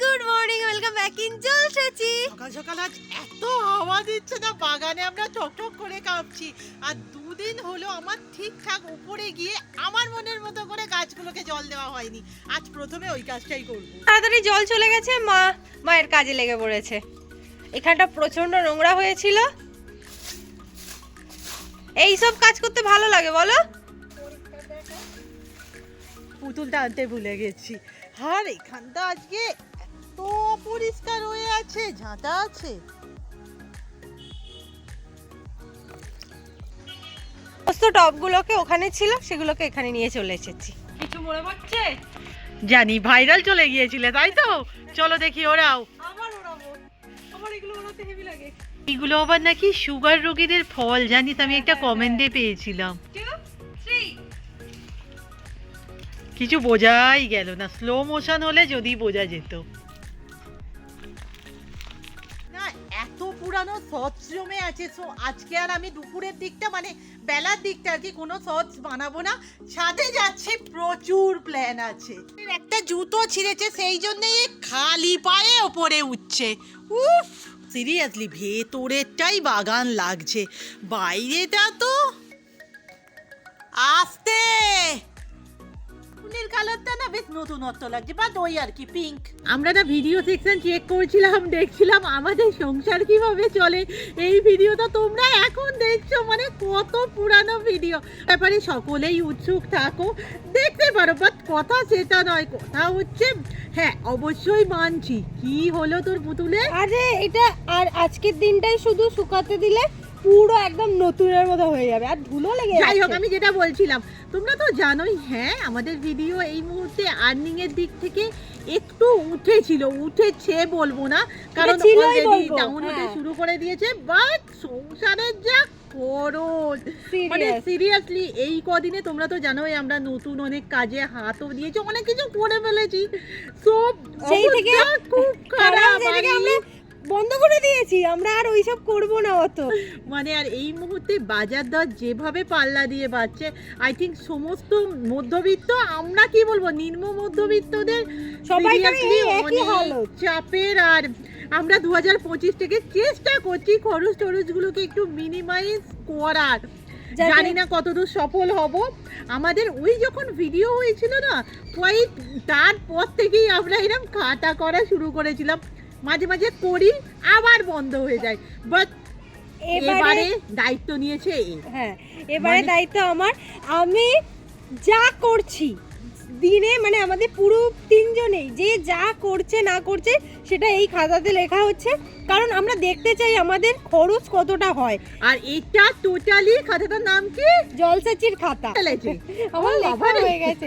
Good morning welcome back in জলসাচি সকাল সকাল আজ এত হাওয়া দিচ্ছে না বাগানে আমরা টকটক করে কাঁপছি। আর দুদিন হলো আমার ঠিকঠাক উপরে গিয়ে আমার মনের মতো করে গাছগুলোকে জল দেওয়া হয়নি। আজ প্রথমে ওই কাজটাই করব। তাড়াতাড়ি জল চলে গেছে মা মায়ের কাজে লেগে পড়েছে। এখানটা প্রচণ্ড নোংরা হয়েছিল। এই সব কাজ করতে ভালো লাগে বলো। পুতুলটা আনতে ভুলে গেছি। আর এখানটা আজকে এত পরিষ্কার হয়ে আছে ঝাঁটা আছে। সমস্ত টবগুলোকে ওখানে ছিল সেগুলোকে এখানে নিয়ে চলে এসেছি। কিছু মনে পড়ছে? জানি ভাইরাল চলে গিয়েছিলে তাই তো? চলো দেখি ওরাও। আবার ওড়াবো। আমার এগুলো ওড়াতে হেভি লাগে। এগুলো আবার নাকি সুগার রোগীদের ফল জানিস আমি একটা কমেন্টে পেয়েছিলাম। কিছু বোঝাই গেল না স্লো মোশন হলে যদি বোঝা যেত। পুরানো শর্টস জমে আছে। সো আজকে আর আমি দুপুরের দিকটা মানে বেলার দিকটা আর কি, কোনো শর্টস বানাবো না। ছাদে যাচ্ছে, প্রচুর প্ল্যান আছে। একটা জুতো ছিঁড়েছে, সেই জন্যই খালি পায়ে ওপরে উঠছে। উফ! সিরিয়াসলি ভেতরেরটাই বাগান লাগছে। বাইরেটা তো আস্তে! ফুলের কালারটা না বেশ নতুনত্ব লাগছে বা ওই আর কি পিঙ্ক আমরা না ভিডিও সেকশন চেক করছিলাম দেখছিলাম আমাদের সংসার কীভাবে চলে। এই ভিডিওটা তোমরা এখন দেখছ মানে কত পুরানো ভিডিও ব্যাপারে সকলেই উৎসুক থাকো দেখতে পারো বাট কথা সেটা নয় কথা হচ্ছে হ্যাঁ অবশ্যই মানছি। কি হলো তোর পুতুলে? আরে এটা আর আজকের দিনটাই শুধু শুকাতে দিলে? পুরো একদম নতুনের মতো হয়ে যাবে আর ধুলো লেগে যাই হোক আমি যেটা বলছিলাম তোমরা তো জানোই হ্যাঁ আমাদের ভিডিও এই মুহূর্তে আর্নিং এর দিক থেকে একটু উঠেছিল উঠেছে বলব না কারণ অলরেডি ডাউন হতে। শুরু করে দিয়েছে বাট সংসারের যা খরচ মানে সিরিয়াসলি এই কদিনে তোমরা তো জানোই আমরা নতুন অনেক কাজে হাতও দিয়েছি অনেক কিছু করে ফেলেছি। সব সেই থেকে খুব খারাপ বন্ধ করে দিয়েছি আমরা আর ওইসব করব না অত। মানে আর এই মুহূর্তে বাজার দর যেভাবে পাল্লা দিয়ে বাড়ছে আই থিঙ্ক সমস্ত মধ্যবিত্ত আমরা কি বলব নিম্ন মধ্যবিত্তদের হালত। চাপের আর আমরা দু হাজার পঁচিশ থেকে চেষ্টা করছি খরচ টরচগুলোকে একটু মিনিমাইজ করার। জানি না কতদূর সফল হব। আমাদের ওই যখন ভিডিও হয়েছিল না ওই তারপর থেকেই আমরা এরকম খাতা করা শুরু করেছিলাম। মাঝে মাঝে করি আবার বন্ধ হয়ে যায়। বাট এবারে দায়িত্ব নিয়েছে হ্যাঁ এবারে মানে- দায়িত্ব আমার। আমি যা করছি দিনে মানে আমাদের পুরো তিনজনেই যে যা করছে না করছে সেটা এই খাতাতে লেখা হচ্ছে। কারণ আমরা দেখতে চাই আমাদের খরচ কতটা হয়। আর এটা টোটালি খাতাটার নাম কি? জলসাচির খাতা। আমার লেখা হয়ে গেছে।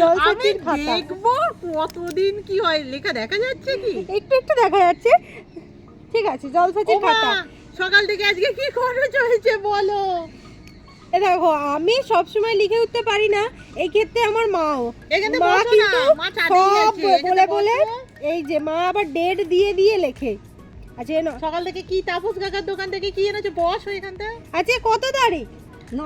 জলসাচির খাতা। দেখব কতদিন কি হয়। লেখা দেখা যাচ্ছে কি? একটু একটু দেখা যাচ্ছে। ঠিক আছে জলসাচির খাতা। সকাল থেকে আজকে কি খরচ হয়েছে বলো? এ দেখো আমি সব সময় লিখে উঠতে পারি না এই ক্ষেত্রে আমার মাও। মা কিন্তু সব বলে বলে এই যে মা আবার ডেট দিয়ে দিয়ে লেখে। আচ্ছা এনো সকাল থেকে কি তাপস কাকার দোকান থেকে কি এনেছো? বস এখানটা আচ্ছা কত তারিখ? ন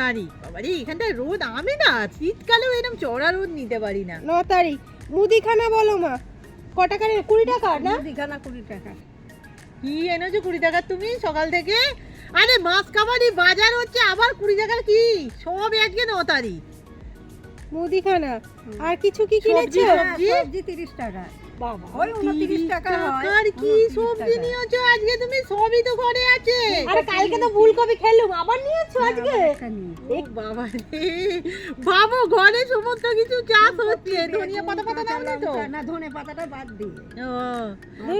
তারিখ। বাবারে এখানটায় রোদ আমি না শীতকালেও এরকম চড়া রোদ নিতে পারি না। ন তারিখ। মুদিখানা বলো মা। ক টাকা কুড়ি টাকা না? মুদিখানা কুড়ি টাকা। কি এনেছো কুড়ি টাকার তুমি সকাল থেকে? আরে মাছ কাবাডি বাজার হচ্ছে আবার কুড়ি টাকার কি? সব আজকে ন তারিখ। মুদিখানা। আর কিছু কি কিনেছো? সবজি? হ্যাঁ, সবজি তিরিশ টাকা। বাবা ওই উনত্রিশ টাকা হয়। টাকার কি সবজি নিয়েছো? আজকে তুমি সবই তো ঘরে আছে। আরে কালকে তো ফুলকপি খেলুম। আবার নিয়েছো আজকে? ও বাবা রে। ভাবো ঘরে সমস্ত কিছু চাষ হচ্ছে। ধনিয়া পাতা পাতা কাঁচা নামনি তো? না ধনে পাতাটা বাদ দিয়ে ও,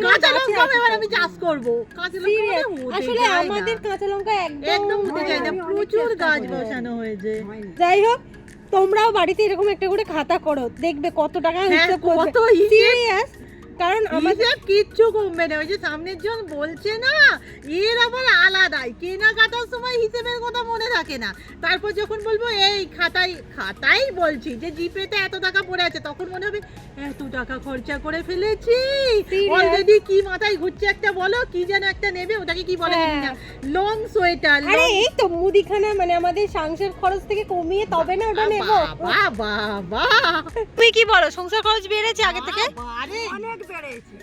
কাঁচা লঙ্কা এবার আমি চাষ করব। কাঁচা লঙ্কা Serious? মানে আসলে আমাদের কাঁচা লঙ্কা একদম না। প্রচুর গাছ বসানো হয়েছে। যাই হোক তোমরাও বাড়িতে এরকম একটা করে খাতা করো দেখবে কত টাকা হ্যাঁ হিসেব কত সিরিয়াস কারণ আমাদের হিসেব কিচ্ছু কমবে না ওই যে সামনের জন বলছে না এর আবার আলাদাই কেনাকাটা হিসেবের কথা মনে থাকে না। তারপর যখন বলব এই খাতাই খাতাই বলছি যে জিপেতে এত টাকা পড়ে আছে। তখন মনে হবে এত টাকা খরচা করে ফেলেছি। অলরেডি কি মাথায় ঘুরছে একটা বলো? কি যেন একটা নেবে? ওটাকে কি বলে না। লং সোয়েটার আরে এই তো মুদিখানা মানে আমাদের সংসার খরচ থেকে কমিয়ে তবে না ওটা নেব। বাবা বাবা তুমি কি বলো সংসার খরচ বেড়েছে আগে থেকে? আরে। অনেক বেড়েছে।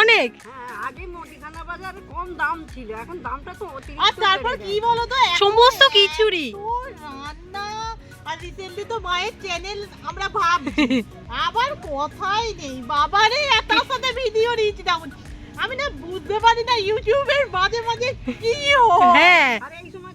অনেক? হ্যাঁ আগে মুদিখানা বাজারে কম দাম ছিল এখন দামটা তো অতিরিক্ত আর তারপর কি বলো তো? সমস্ত কিছুরই। আর রিসেন্টলি তো মায়ের চ্যানেল আমরা ভাবছি আবার কথাই নেই। বাবারে তার সাথে ভিডিও তেমন আমি না বুঝতে পারি না ইউটিউবের মাঝে মাঝে কি হয়। হ্যাঁ। আর এই সময়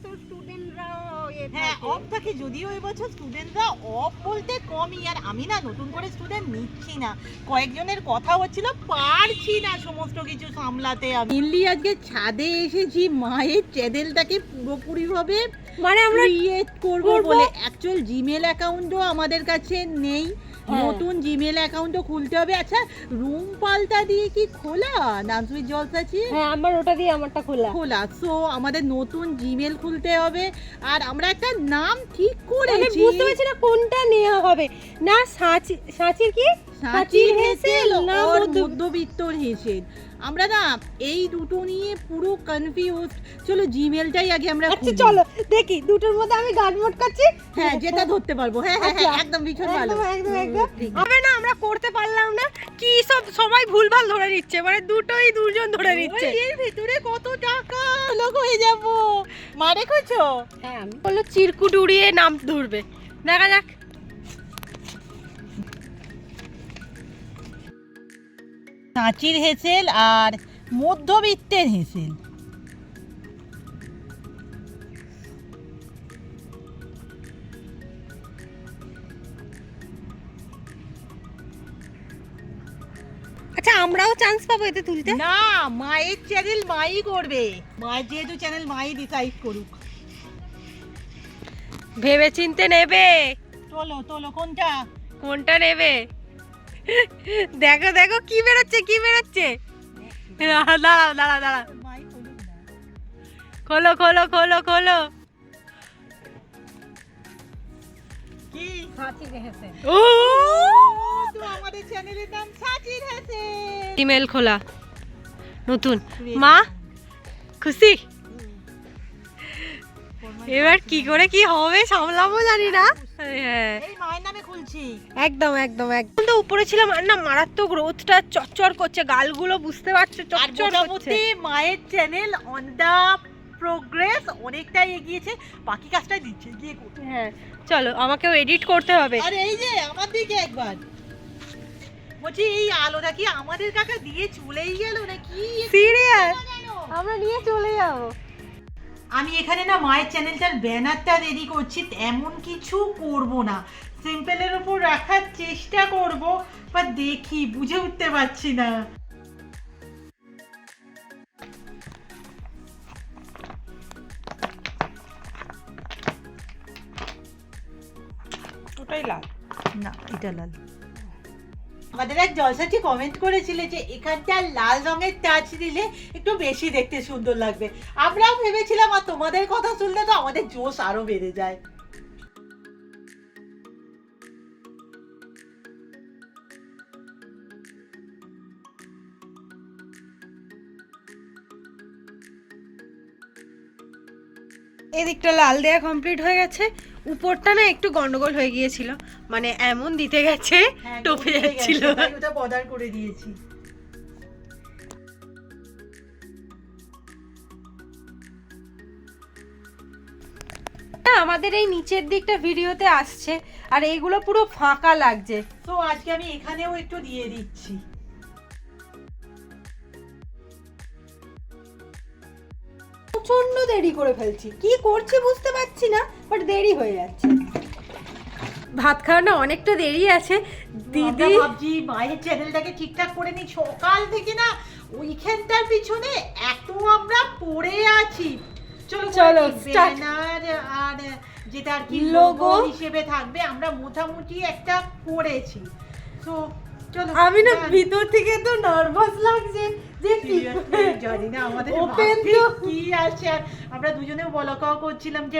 হ্যাঁ অফ থাকে যদিও এবছর স্টুডেন্টরা অফ বলতে কমই আর আমি না নতুন করে স্টুডেন্ট নিচ্ছি না কয়েকজনের কথা হচ্ছিল পারছি না সমস্ত কিছু সামলাতে আমি মেনলি আজকে ছাদে এসেছি মায়ের চ্যানেলটাকে পুরোপুরিভাবে মানে আমরা ক্রিয়েট করব। বলে অ্যাকচুয়াল জিমেল অ্যাকাউন্টও আমাদের কাছে নেই। নতুন জিমেল অ্যাকাউন্টও খুলতে হবে। আচ্ছা রুম পাল্টা দিয়ে কি খোলা? নাজুই জলস আছে হ্যাঁ আমার ওটা দিয়ে আমারটা খোলা। খোলা। সো আমাদের নতুন জিমেল খুলতে হবে। আর আমরা একটা নাম ঠিক আমি করেছি। বুঝতে পারছি না কোনটা নেওয়া হবে। না সাঁচি সাঁচির কি? সাঁচির হেসেল না মধ্যবিত্তর হেসেল আমরা না এই দুটো নিয়ে পুরো কনফিউজ চলো জিমেলটাই আগে আমরা আচ্ছা চলো দেখি দুটোর মধ্যে আমি হ্যাঁ যেটা ধরতে পারব। হ্যাঁ হ্যাঁ হ্যাঁ আচ্ছা। একদম ভীষণ ভালো। একদম একদম। হবে না আমরা করতে পারলাম না। কি সব সবাই ভুলভাল ধরে নিচ্ছে মানে দুটোই দুজন ধরে নিচ্ছে। এর ভিতরে কত টাকা? লোক হয়ে যাব। মা রেখেছো? হ্যাঁ আমি বলল চিরকুট উড়িয়ে নাম ধরবে। দেখা যাক। কাঁচির হেসেল আর মধ্যবিত্তের হেসেল। আচ্ছা আমরাও চান্স পাবো এতে তুলতে? না মায়ের চ্যানেল মাই করবে। মায়ের যেহেতু চ্যানেল মাই ডিসাইড করুক। ভেবে চিনতে নেবে। তোলো তোলো কোনটা? কোনটা নেবে? দেখো দেখো কি বেরোচ্ছে কি বেরোচ্ছে? দাঁড়াও দাঁড়াও দাঁড়াও মাই খোলো খোলো খোলো খোলো। ইমেল খোলা। নতুন। মা খুশি? এবার কি করে কি হবে সামলাবো জানি না। হ্যাঁ। একদম একদম একদম। তো উপরে ছিলাম আর না মারাত্মক রোদটা চচ্চর করছে গালগুলো বুঝতে পারছ চচ্চর করছে। মায়ের চ্যানেল অন দা প্রোগ্রেস অনেকটাই এগিয়েছে বাকি কাজটা দিচ্ছে গিয়ে করতে হ্যাঁ চলো আমাকেও এডিট করতে হবে। আর এই যে আমার দিকে একবার। বলছি এই আলোটা কি আমাদের কাকা দিয়ে চলেই গেল নাকি? সিরিয়াস? আমরা নিয়ে চলে যাব। আমি এখানে না মায়ের চ্যানেলটার ব্যানারটা রেডি করছি এমন কিছু করব না। সিম্পলের উপর রাখার চেষ্টা করব বা দেখি বুঝে উঠতে পারছি না। ওটাই লাল। না এটা লাল। আমাদের এক জলসাটি কমেন্ট করেছিল যে এখানটা লাল রঙের টাচ দিলে একটু বেশি দেখতে সুন্দর লাগবে। আমরাও ভেবেছিলাম আর তোমাদের কথা শুনলে তো আমাদের জোশ আরও বেড়ে যায়। এদিকটা লাল দেয়া কমপ্লিট হয়ে গেছে। উপরটা না একটু গন্ডগোল হয়ে গিয়েছিল। মানে এমন দিতে গেছে হ্যাঁ, টপে যাচ্ছিল। ওটা বর্ডার করে দিয়েছি। আমাদের এই নিচের দিকটা ভিডিওতে আসছে আর এগুলো পুরো ফাঁকা লাগছে। তো আজকে আমি এখানেও একটু দিয়ে দিচ্ছি। দেরি করে ফেলছি। কি করছি বুঝতে পারছি না বাট দেরি হয়ে যাচ্ছে। ভাত খাওয়া না অনেকটা দেরি আছে। দিদি ভাবছি মায়ের চ্যানেলটাকে ঠিকঠাক করে নি সকাল থেকে না ওইখানটার পিছনে এত আমরা পড়ে আছি। চলো চলো. ব্যানার আর যেটা আর কি লোগো হিসেবে থাকবে আমরা মোটামুটি একটা করেছি তো চলো আমি না ভিতর থেকে তো নার্ভাস লাগছে। জানি না আমাদের Open ভাগ্যে তো- কি আছে। আর আমরা দুজনেও করছিলাম যে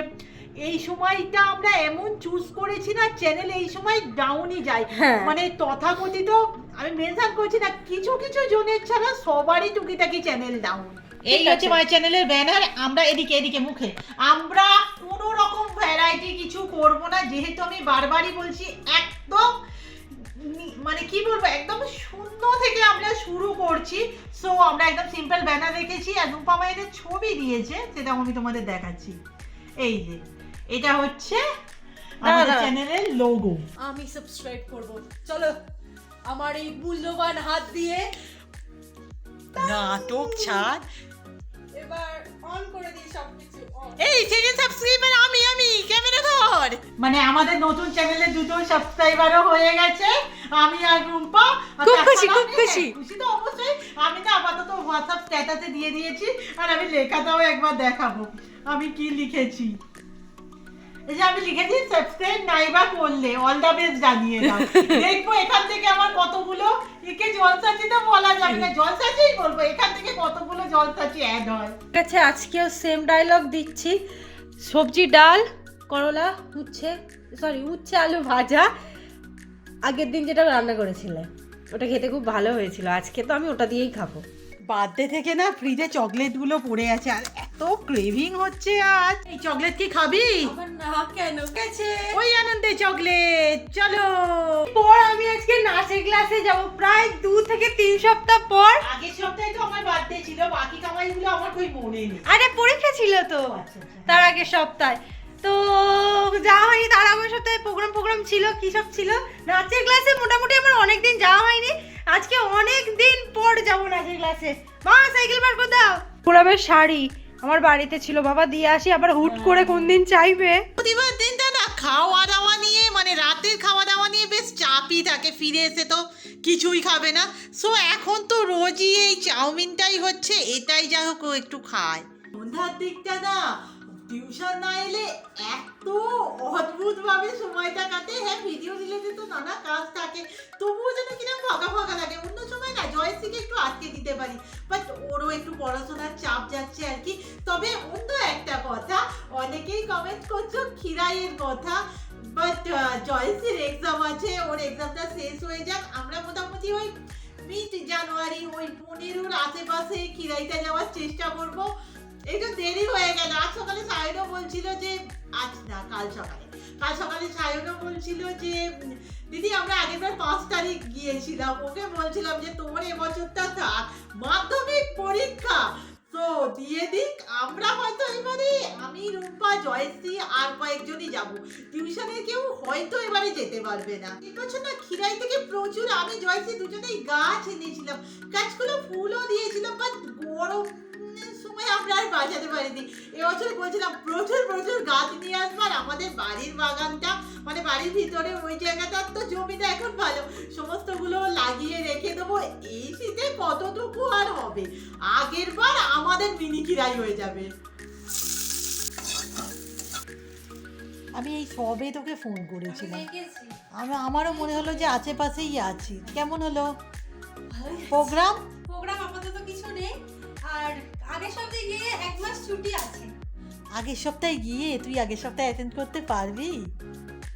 এই সময়টা আমরা এমন চুজ করেছি না চ্যানেল এই সময় ডাউনই যায়। হ্যাঁ। মানে তথাকথিত আমি মেনশন করছি না কিছু কিছু জনের ছাড়া সবারই টুকিটাকি চ্যানেল ডাউন এই হচ্ছে। মাই চ্যানেলের ব্যানার আমরা এদিকে এদিকে মুখে। আমরা কোনো রকম ভ্যারাইটি কিছু করব না যেহেতু আমি বারবারই বলছি একদম মানে কি বলব একদম শূন্য থেকে আমরা শুরু করছি। সো আমরা একদম সিম্পল ব্যানার রেখেছি আর রূপা মায়ের ছবি দিয়েছে সেটা আমি তোমাদের দেখাচ্ছি। এই যে এটা হচ্ছে আমাদের চ্যানেলের লোগো আমি সাবস্ক্রাইব করব। চলো আমার এই মূল্যবান হাত দিয়ে নাটক ছাড়। এবার অন করে দিই সবকিছু। এই চ্যানেল সাবস্ক্রাইবার আমি আমি ক্যামেরা ধর। মানে আমাদের নতুন চ্যানেলে দুটো সাবস্ক্রাইবারও হয়ে গেছে। আমি আর রুম্পা খুব খুশি, খুব খুশি। খুশি তো অবশ্যই। আমি তো আপাতত হোয়াটসঅ্যাপ স্ট্যাটাসে দিয়ে দিয়েছি আর আমি লেখাটাও একবার দেখাবো। আমি কি লিখেছি? এই যে আমি লিখেছি সাবস্ক্রাইব নাইবা করলে। অল দা বেস্ট জানিয়ে দাও। দেখব এখান থেকে আমার কতগুলো একে জলসাচি তো বলা যাবে না জলসাচিই বলব। এখান থেকে কতগুলো জলসাচি অ্যাড হয়? ঠিক আছে আজকেও সেম ডায়লগ দিচ্ছি। সবজি ডাল করলা উচ্ছে সরি উচ্ছে আলু ভাজা আগের দিন যেটা রান্না করেছিলে ওটা খেতে খুব ভালো হয়েছিল। আজকে তো আমি ওটা দিয়েই খাব। বার্থডে থেকে না ফ্রিজে চকলেটগুলো পড়ে আছে আর এত ক্রেভিং হচ্ছে আজ। এই চকলেট কি খাবি? না কেন গেছে? ওই আনন্দে চকলেট চলো। পর আমি আজকে নাচের ক্লাসে যাব প্রায় দু থেকে তিন সপ্তাহ পর। আগের সপ্তাহে তো আমার বার্থডে ছিল বাকি কামাইগুলো আমার কই মনে নেই। আরে পরীক্ষা ছিল তো। আচ্ছা আচ্ছা। তার আগের সপ্তাহে। তো যাওয়া হয়নি তার আগের সপ্তাহে প্রোগ্রাম প্রোগ্রাম ছিল কি সব ছিল? নাচের ক্লাসে মোটামুটি আমার অনেক দিন যাওয়া হয়নি। আজকে অনেক দিন পর যাব নাচের ক্লাসে মা সাইকেল বার করে দাও পুরাবের শাড়ি আমার বাড়িতে ছিল বাবা দিয়ে আসি আবার হুট করে কোন দিন চাইবে। প্রতিবার দিনটা না খাওয়া দাওয়া নিয়ে মানে রাতের খাওয়া দাওয়া নিয়ে বেশ চাপই থাকে ফিরে এসে তো কিছুই খাবে না। সো এখন তো রোজই এই চাউমিনটাই হচ্ছে এটাই যা হোক একটু খায়। সন্ধ্যার দিকটা না টিউশন না এলে এত অদ্ভুত ভাবে সময়টা কাটে। হ্যাঁ ভিডিও রিলেটেড তো নানা কাজ থাকে। তবুও যেন কীরকম ফাঁকা ফাঁকা লাগে অন্য সময় না জয়শ্রীকে একটু আটকে দিতে পারি। বাট ওরও একটু পড়াশোনার চাপ যাচ্ছে আর কি। তবে অন্য একটা কথা, অনেকেই কমেন্ট করছ খিরাইয়ের কথা। বাট জয়শ্রীর এক্সাম আছে, ওর এক্সামটা শেষ হয়ে যাক। আমরা মোটামুটি ওই মিড জানুয়ারি ওই পনেরোর আশেপাশে খিরাইতে যাওয়ার চেষ্টা করব। একটু দেরি হয়ে গেল। আজ সকালে সায়নও বলছিল যে, আজ না, কাল সকালে। কাল সকালে সায়নও বলছিল যে দিদি, আমরা আগেরবার পাঁচ তারিখ গিয়েছিলাম। ওকে বলছিলাম যে তোমার এবছরটা থাক মাধ্যমিক পরীক্ষা। তো দিয়ে দিক, আমরা হয়তো এবারে, আমি, রূপা, জয়শ্রী আর কয়েকজনই যাব। টিউশনে কেউ হয়তো এবারে যেতে পারবে না। এবছর না খিরাই থেকে প্রচুর, আমি, জয়শ্রী দুজনেই গাছ এনেছিলাম। গাছগুলো ফুলও দিয়েছিলাম বাট গরম সময় আমরা আর বাঁচাতে পারিনি। এবছর বলছিলাম প্রচুর প্রচুর গাছ নিয়ে আসবার আমাদের বাড়ির বাগানটা মানে বাড়ির ভিতরে ওই জায়গাটার তো জমিটা এখন ভালো। সমস্তগুলো লাগিয়ে রেখে দেবো এই শীতে কতটুকু আর হবে? আগের বার আমাদের মিনি কিরাই হয়ে যাবে। আমি এই সবে তোকে ফোন করেছিলাম। আমি আমারও মনে হলো যে আশেপাশেই আছি। কেমন হলো? প্রোগ্রাম প্রোগ্রাম আপাতত কিছু নেই। আর আগের সপ্তাহে গিয়ে এক মাস ছুটি আছে। আগের সপ্তাহে গিয়ে তুই আগের সপ্তাহে অ্যাটেন্ড করতে পারবি?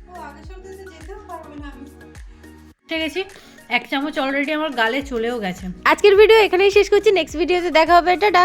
ও আগের সপ্তাহে তো যেতেও পারব না আমি। ঠিক আছে এক চামচ অলরেডি আমার গালে চলেও গেছে। আজকের ভিডিও এখানেই শেষ করছি। নেক্সট ভিডিওতে দেখা হবে। টাটা।